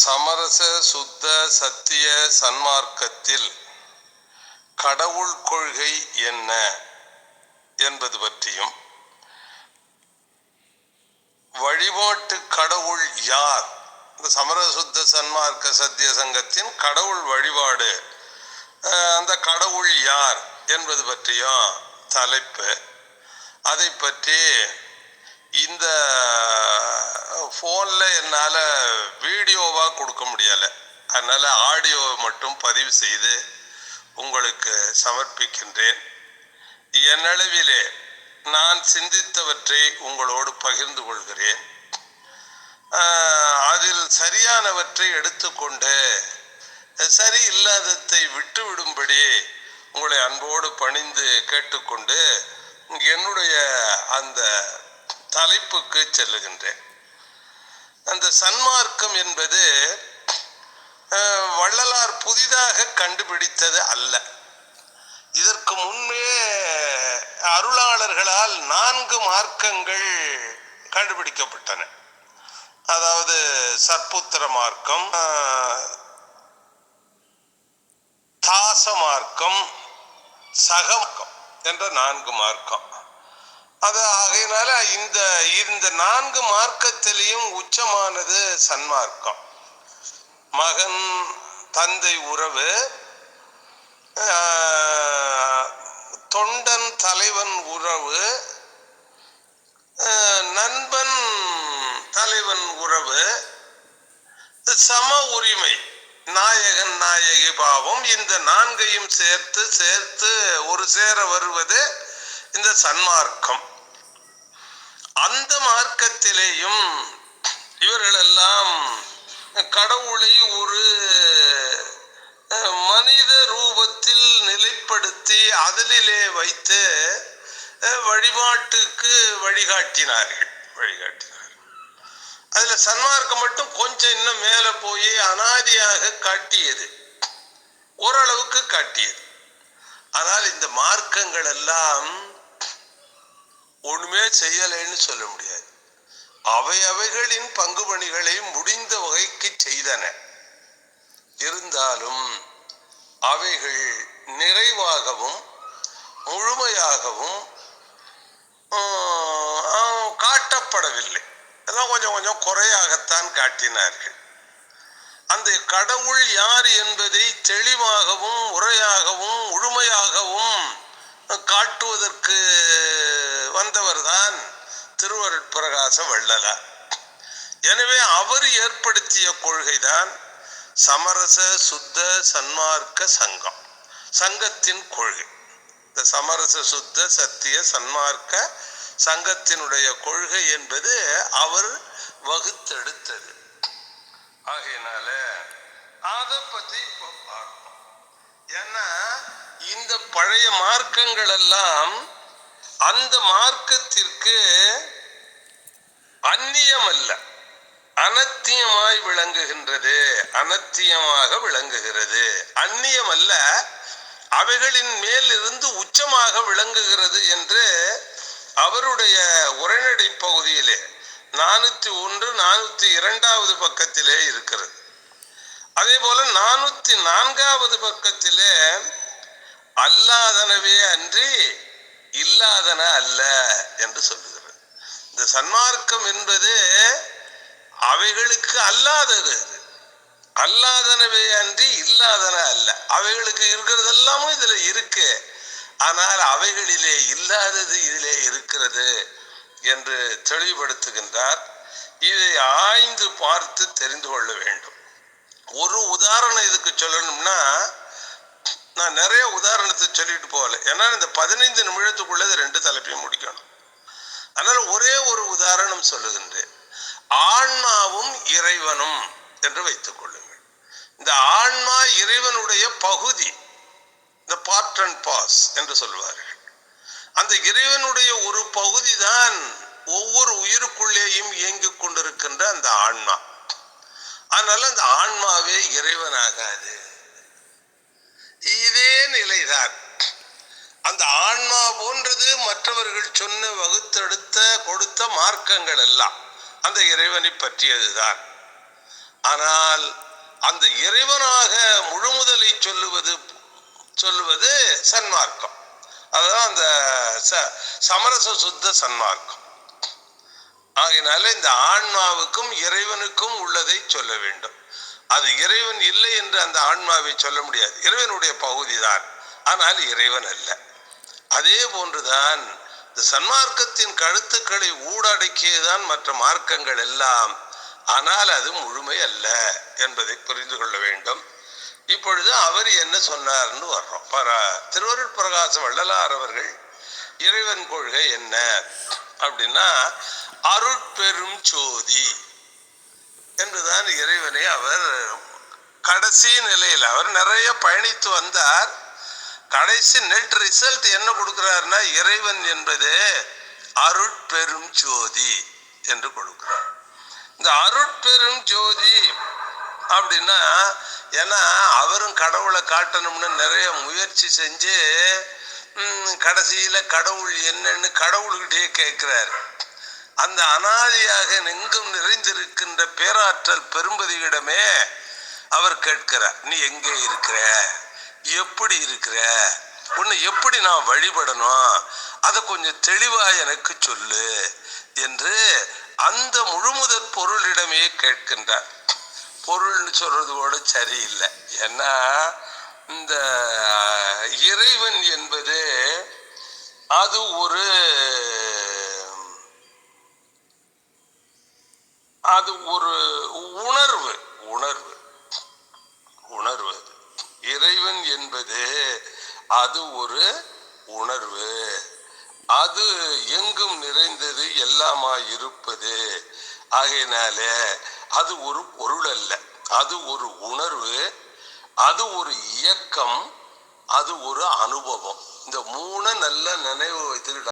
சமரச சுத்த சத்திய சன்மார்க்கத்தில் கடவுள் கொள்கை என்ன என்பது பற்றியும் வழிபாட்டு கடவுள் யார்? இந்த சமரச சுத்த சன்மார்க்க சத்திய சங்கத்தின் கடவுள் வழிபாடு அந்த கடவுள் யார் என்பது பற்றியும் தலைப்பு. அதை பற்றி இந்த ஃபோனில் என்னால் வீடியோவாக கொடுக்க முடியலை. அதனால் ஆடியோவை மட்டும் பதிவு செய்து உங்களுக்கு சமர்ப்பிக்கின்றேன். என்னளவிலே நான் சிந்தித்தவற்றை உங்களோடு பகிர்ந்து கொள்கிறேன். அதில் சரியானவற்றை எடுத்துக்கொண்டு சரி இல்லாததை விட்டுவிடும்படி உங்களை அன்போடு பணிந்து கேட்டுக்கொண்டு என்னுடைய அந்த தலைப்புக்கு செல்லுகின்றேன். அந்த சன்மார்க்கம் என்பது வள்ளலார் புதிதாக கண்டுபிடித்தது அல்ல. இதற்கு முன்பே அருளாளர்களால் நான்கு மார்க்கங்கள் கண்டுபிடிக்கப்பட்டன. அதாவது சற்புத்திர மார்க்கம் தாச மார்க்கம் சகமார்க்கம் என்ற நான்கு மார்க்கம். அது ஆகையினால இந்த இந்த நான்கு மார்க்கத்திலையும் உச்சமானது சன்மார்க்கம். மகன் தந்தை உறவு தொண்டன் தலைவன் உறவு நண்பன் தலைவன் உறவு சம உரிமை நாயகன் நாயகி பாவம் இந்த நான்கையும் சேர்த்து சேர்த்து ஒரு சேர வருவது இந்த சன்மார்க்கம். அந்த மார்க்கத்திலேயும் இவர்களெல்லாம் கடவுளை ஒரு மனித ரூபத்தில் நிலைப்படுத்தி அதலிலே வைத்து வழிபாட்டுக்கு வழிகாட்டினார்கள். வழிகாட்டினார்கள். அதுல சன்மார்க்கம் மட்டும் கொஞ்சம் இன்னும் மேல போய் அனாதியாக காட்டியது. ஓரளவுக்கு காட்டியது. ஆனால் இந்த மார்க்கங்கள் எல்லாம் ஒண்ணுமே செய்யலைன்னு சொல்ல முடியாது. அவை அவைகளின் பங்கு பணிகளை முடிந்த வகைக்கு செய்தன. இருந்தாலும் அவைகள் நிறைவாகவும் முழுமையாகவும் ஆஹ், ஆஹ், காட்டப்படவில்லை. எல்லாம் கொஞ்சம் கொஞ்சம் குறையாகத்தான் காட்டினார்கள். அந்த கடவுள் யார் என்பதை தெளிவாகவும் உரையாகவும் முழுமையாகவும் காட்டுவதற்கு வந்தவர் தான் திருவருட்பிரகாச வள்ளலார் எனவே அவர் ஏற்படுத்திய கொள்கைதான் சமரச சுத்த சன்மார்க்க சங்கம் சங்கத்தின் கொள்கை. இந்த சமரச சுத்த சத்திய சன்மார்க்க சங்கத்தினுடைய கொள்கை என்பது அவர் வகுத்தெடுத்தது. ஆகையினால அதை பத்தி இப்போ பார்ப்போம். ஏன்னா இந்த பழைய மார்க்கங்கள் எல்லாம் அந்த மார்க்கத்திற்கு அந்நியம் அல்ல அனத்தியமாய் விளங்குகின்றது. அனத்தியமாக விளங்குகிறது. அந்நியம் அல்ல அவைகளின் மேல் இருந்து உச்சமாக விளங்குகிறது என்று அவருடைய உரைநடை பகுதியிலே நானூத்தி ஒன்று நானூத்தி இரண்டாவது பக்கத்திலே இருக்கிறது. அதே போல நானூத்தி நான்காவது பக்கத்திலே அல்லாதனவே அன்றி இல்லாதன அல்ல என்று சொல்லுகிறது. இந்த சன்மார்க்கம் என்பது அவைகளுக்கு அல்லாதது. அது. அல்லாதனவே அன்றி இல்லாதன அல்ல. அவைகளுக்கு இருக்கிறது எல்லாமும் இதுல இருக்கு. ஆனால் அவைகளிலே இல்லாதது இதிலே இருக்கிறது என்று தெளிவுபடுத்துகின்றார். இதை ஆய்ந்து பார்த்து தெரிந்து கொள்ள வேண்டும். ஒரு உதாரணம் இதுக்கு சொல்லணும்னா நான் நிறைய உதாரணத்தை சொல்லிட்டு போகல. ஏன்னா இந்த பதினைந்து நிமிடத்துக்குள்ள ரெண்டு தலைப்பையும் முடிக்கணும். அதனால ஒரே ஒரு உதாரணம் சொல்லுகின்றேன். ஆன்மாவும் இறைவனும் என்று வைத்துக் கொள்ளுங்கள். இந்த ஆன்மா இறைவனுடைய பகுதி இந்த பார்ட் அண்ட் பாஸ் என்று சொல்வார்கள். அந்த இறைவனுடைய ஒரு பகுதி தான் ஒவ்வொரு உயிருக்குள்ளேயும் இயங்கிக் கொண்டிருக்கின்ற அந்த ஆன்மா. அதனால அந்த ஆன்மாவே இறைவனாகாது. இதே நிலைதான். அந்த ஆன்மா போன்றது மற்றவர்கள் சொன்ன வகுத்தெடுத்த கொடுத்த மார்க்கங்கள் எல்லாம் அந்த இறைவனை பற்றியதுதான். ஆனால் அந்த இறைவனாக முழுமுதலை சொல்லுவது சொல்லுவது சன்மார்க்கம். அதுதான் அந்த ச- சமரச சுத்த சன்மார்க்கம். ஆகையினால இந்த ஆன்மாவுக்கும் இறைவனுக்கும் உள்ளதை சொல்ல வேண்டும். அது இறைவன் இல்லை என்று அந்த ஆன்மாவை சொல்ல முடியாது. இறைவனுடைய பகுதி தான் ஆனால் இறைவன் அல்ல. அதே போன்றுதான் இந்த சன்மார்க்கத்தின் கழுத்துக்களை ஊடடக்கியதுதான் மற்ற மார்க்கங்கள் எல்லாம். ஆனால் அது முழுமை அல்ல என்பதை புரிந்து கொள்ள வேண்டும். இப்பொழுது அவர் என்ன சொன்னார்னு வர்றோம். பர திருவருள் பிரகாச வள்ளலார் அவர்கள் இறைவன் கொள்கை என்ன? அப்படின்னா அருட்பெரும் சோதி என்றுதான் இறைவனை அவர் கடைசி நிலையில் அவர் நிறைய பயணித்து வந்தார். கடைசி நெட் ரிசல்ட் என்ன கொடுக்கிறார்னா இறைவன் என்பது அருட்பெரும் ஜோதி என்று கொடுக்கிறார். இந்த அருட்பெரும் ஜோதி அப்படின்னா ஏன்னா அவரும் கடவுளை காட்டணும்னு நிறைய முயற்சி செஞ்சு கடைசியில் கடவுள் என்னன்னு கடவுள்கிட்டயே கேட்குறாரு. அந்த அனாதியாக எங்கும் நிறைந்திருக்கின்ற பேராற்றல் பெரும்பதியிடமே அவர் கேட்கிறார் நீ எங்கே இருக்கிற? எப்படி இருக்கிற? உன்னை எப்படி நான் வழிபடணும்? அதை கொஞ்சம் தெளிவா எனக்கு சொல்லு என்று அந்த முழுமுதற் பொருளிடமே கேட்கின்றார். பொருள்னு சொல்றது கூட சரியில்லை. ஏன்னா இந்த இறைவன் என்பது அது ஒரு அது ஒரு உணர்வு உணர்வு. உணர்வு. அது. இறைவன் என்பது அது ஒரு உணர்வு. அது எங்கும் நிறைந்தது எல்லாமாய் இருப்பது. ஆகையினால அது ஒரு பொருள் அல்ல. அது ஒரு உணர்வு அது ஒரு இயக்கம் அது ஒரு அனுபவம். இந்த மூணு நல்ல நினைவு வைத்துக்கிட்டா